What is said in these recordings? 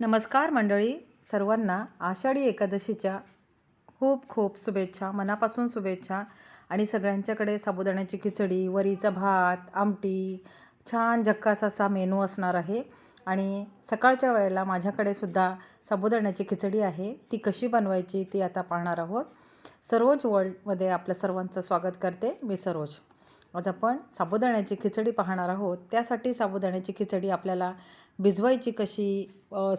नमस्कार मंडळी सर्वांना आषाढी एकादशीच्या खूप खूप शुभेच्छा मनापासून शुभेच्छा आणि सगळ्यांच्याकडे साबुदाण्याची खिचडी वरीचा भात आमटी छान झक्कास असा मेनू असणार आहे. आणि सकाळच्या वेळेला माझ्याकडे सुद्धा साबुदाण्याची खिचडी आहे. ती कशी बनवायची ती आता पाहणार आहोत. सरोज वर्ल्डमध्ये आपलं सर्वांचं स्वागत करते मी सरोज. आज आपण साबुदाण्याची खिचडी पाहणार आहोत. त्यासाठी साबुदाण्याची खिचडी आपल्याला भिजवायची कशी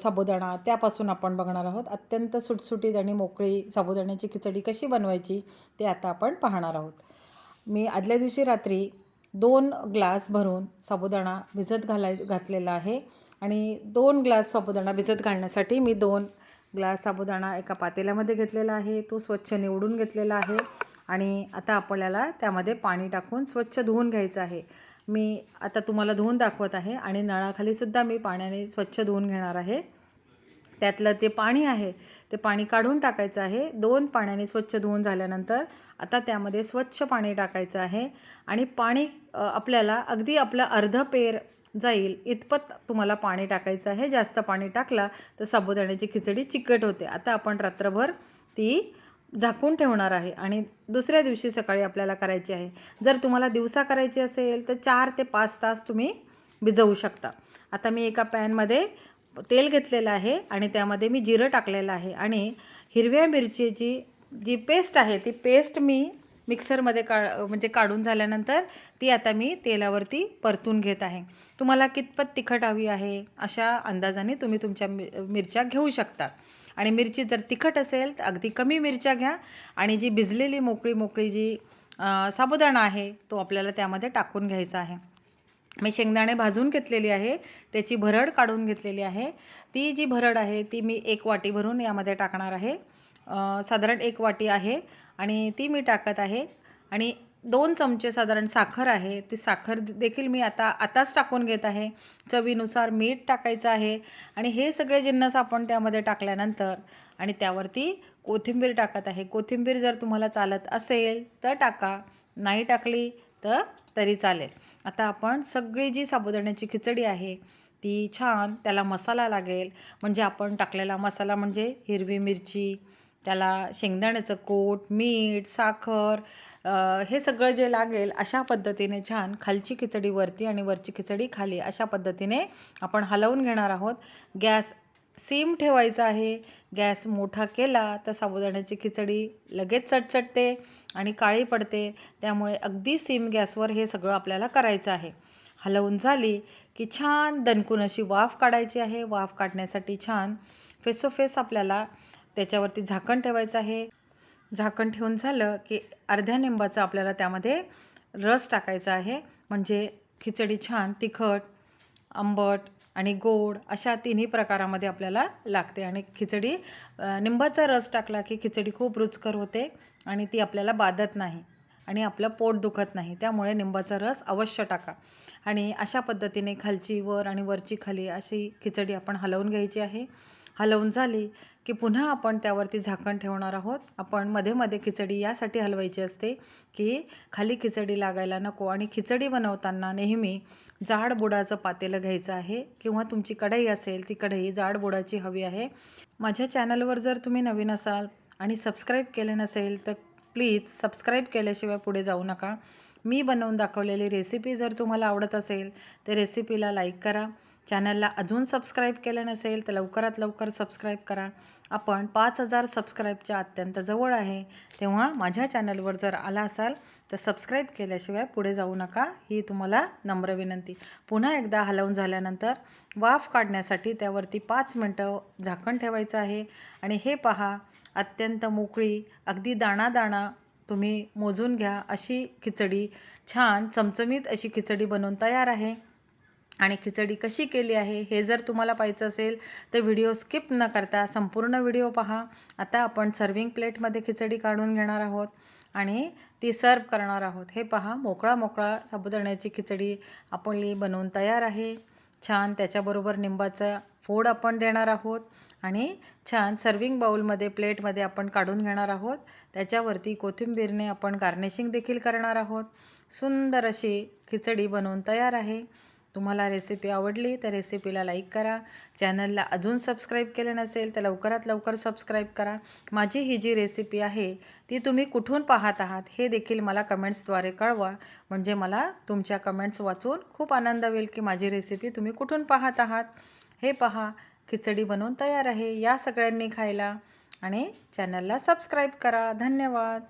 साबुदाणा त्यापासून आपण बघणार आहोत. अत्यंत सुटसुटीत आणि मोकळी साबुदाण्याची खिचडी कशी बनवायची ते आता आपण पाहणार आहोत. मी आदल्या दिवशी रात्री दोन ग्लास भरून साबुदाणा भिजत घालाय घातलेला आहे आणि दोन ग्लास साबुदाणा भिजत घालण्यासाठी मी दोन ग्लास साबुदाणा एका पातेल्यामध्ये घेतलेला आहे. तो स्वच्छ निवडून घेतलेला आहे. आणि आता आपल्याला त्यामध्ये पाणी टाकून स्वच्छ धुवून घ्यायचं आहे. मी आता तुम्हाला धुवून दाखवत आहे आणि नळाखालीसुद्धा मी पाण्याने स्वच्छ धुवून घेणार आहे. त्यातलं ते पाणी आहे ते पाणी काढून टाकायचं आहे. दोन पाण्याने स्वच्छ धुवून झाल्यानंतर आता त्यामध्ये स्वच्छ पाणी टाकायचं आहे आणि पाणी आपल्याला अगदी आपलं अर्ध पेर जाईल इतपत तुम्हाला पाणी टाकायचं आहे. जास्त पाणी टाकला तर साबुदाण्याची खिचडी चिकट होते. आता आपण रात्रभर ती झाकून ठेवणार आहे आणि दुसऱ्या दिवशी सकाळी आपल्याला करायची आहे. जर तुम्हाला दिवसा करायची असेल तर चार ते पाच तास तुम्ही भिजवू शकता. आता मी एका पॅनमध्ये तेल घेतलेलं आहे आणि त्यामध्ये मी जिरं टाकलेलं आहे आणि हिरव्या मिरचीची जी पेस्ट आहे ती पेस्ट मी मिक्सरमध्ये का म्हणजे काढून झाल्यानंतर ती आता मी तेलावरती परतून घेत आहे. तुम्हाला कितपत तिखट हवी आहे अशा अंदाजाने तुम्ही तुमच्या मि मिरच्या घेऊ शकता. आणि मिरची जर तिखट असेल तर अगदी कमी मिरच्या घ्या. आणि जी भिजलेली मोकळी मोकळी जी साबुदाणा आहे तो आपल्याला त्यामध्ये टाकून घ्यायचा आहे. मी शेंगदाणे भाजून घेतलेली आहे. त्याची भरड काढून घेतलेली आहे. ती जी भरड आहे ती मी एक वाटी भरून यामध्ये टाकणार आहे. साधारण एक वाटी आहे. आणि ती मी टाकत आहे. आणि दोन चमचे साधारण साखर आहे. ती साखर देखील मी आता आताच टाकून घेत आहे. चवीनुसार मीठ टाकायचं आहे. आणि हे सगळे जिन्नस आपण त्यामध्ये टाकल्यानंतर आणि त्यावरती कोथिंबीर टाकत आहे. कोथिंबीर जर तुम्हाला चालत असेल तर टाका. नाही टाकली तर तरी चालेल. आता आपण सगळी जी साबुदाण्याची खिचडी आहे ती छान त्याला मसाला लागेल. म्हणजे आपण टाकलेला मसाला म्हणजे हिरवी मिरची त्याला शेंगदाण्याचं कोट मीठ साखर हे सगळं जे लागेल अशा पद्धतीने छान खालची खिचडी वरती आणि वरची खिचडी खाली अशा पद्धतीने आपण हलवून घेणार आहोत. गॅस सीम ठेवायचा आहे. गॅस मोठा केला तर साबुदाण्याची खिचडी लगेच चटचटते आणि काळी पडते. त्यामुळे अगदी सीम गॅसवर हे सगळं आपल्याला करायचं आहे. हलवून झाली की छान दणकून अशी वाफ काढायची आहे. वाफ काढण्यासाठी छान फेसोफेस आपल्याला त्याच्यावरती झाकण ठेवायचं आहे. झाकण ठेवून झालं की अर्ध्या निंबाचा आपल्याला त्यामध्ये रस टाकायचा आहे. म्हणजे खिचडी छान तिखट आंबट आणि गोड अशा तिन्ही प्रकारामध्ये आपल्याला लागते. आणि खिचडी निंबाचा रस टाकला की खिचडी खूप रुचकर होते आणि ती आपल्याला बाधत नाही आणि आपलं पोट दुखत नाही. त्यामुळे निंबाचा रस अवश्य टाका. आणि अशा पद्धतीने खालची वर आणि वरची खाली अशी खिचडी आपण हलवून घ्यायची आहे. हलवून झाली की पुन्हा आपण त्यावरती झाकण ठेवणार आहोत. आपण मध्ये मध्ये खिचडी यासाठी हलवायची असते की खाली खिचडी लागायला नको आणि खिचडी बनवताना नेहमी जाड बुडाचं पातेलं घ्यायचं आहे किंवा तुमची कढई असेल ती कढई जाड बुडाची हवी आहे. माझ्या चॅनलवर जर तुम्ही नवीन असाल आणि सबस्क्राईब केले नसेल तर प्लीज सबस्क्राईब केल्याशिवाय पुढे जाऊ नका. मी बनवून दाखवलेली रेसिपी जर तुम्हाला आवडत असेल तर रेसिपीला लाईक करा. चॅनलला अजून सबस्क्राईब केलं नसेल तर लवकरात लवकर सबस्क्राईब करा. आपण पाच हजार सबस्क्राईबच्या अत्यंत जवळ आहे. तेव्हा माझ्या चॅनलवर जर आला असाल तर सबस्क्राईब केल्याशिवाय पुढे जाऊ नका ही तुम्हाला नम्र विनंती. पुन्हा एकदा हलवून झाल्यानंतर वाफ काढण्यासाठी त्यावरती पाच मिनटं झाकण ठेवायचं आहे. आणि हे पहा अत्यंत मोकळी अगदी दाणा दाणा तुम्ही मोजून घ्या अशी खिचडी. छान चमचमीत अशी खिचडी बनवून तयार आहे. आणि खिचडी कशी केली आहे हे जर तुम्हाला पाहायचं असेल तर व्हिडिओ स्किप न करता संपूर्ण व्हिडिओ पहा. आता आपण सर्विंग प्लेटमध्ये खिचडी काढून घेणार आहोत आणि ती सर्व करणार आहोत. हे पहा मोकळा मोकळा साबुदाण्याची खिचडी आपली बनवून तयार आहे. छान त्याच्याबरोबर निंबाचा फोड आपण देणार आहोत आणि छान सर्विंग बाउलमध्ये प्लेटमध्ये आपण काढून घेणार आहोत. त्याच्यावरती कोथिंबीरने आपण गार्निशिंग देखील करणार आहोत. सुंदर अशी खिचडी बनवून तयार आहे. तुम्हाला रेसिपी आवडली तर रेसिपीला लाईक करा. चॅनलला अजून सबस्क्राईब केले नसेल तर लवकरात लवकर सबस्क्राईब करा. माझी ही जी रेसिपी आहे ती तुम्ही कुठून पाहत आहात हे देखील मला कमेंट्सद्वारे कळवा. म्हणजे मला तुमच्या कमेंट्स वाचून खूप आनंद होईल की माझी रेसिपी तुम्ही कुठून पाहत आहात. हे पहा खिचडी बनवून तयार आहे या सगळ्यांनी खायला. आणि चॅनलला सबस्क्राईब करा. धन्यवाद.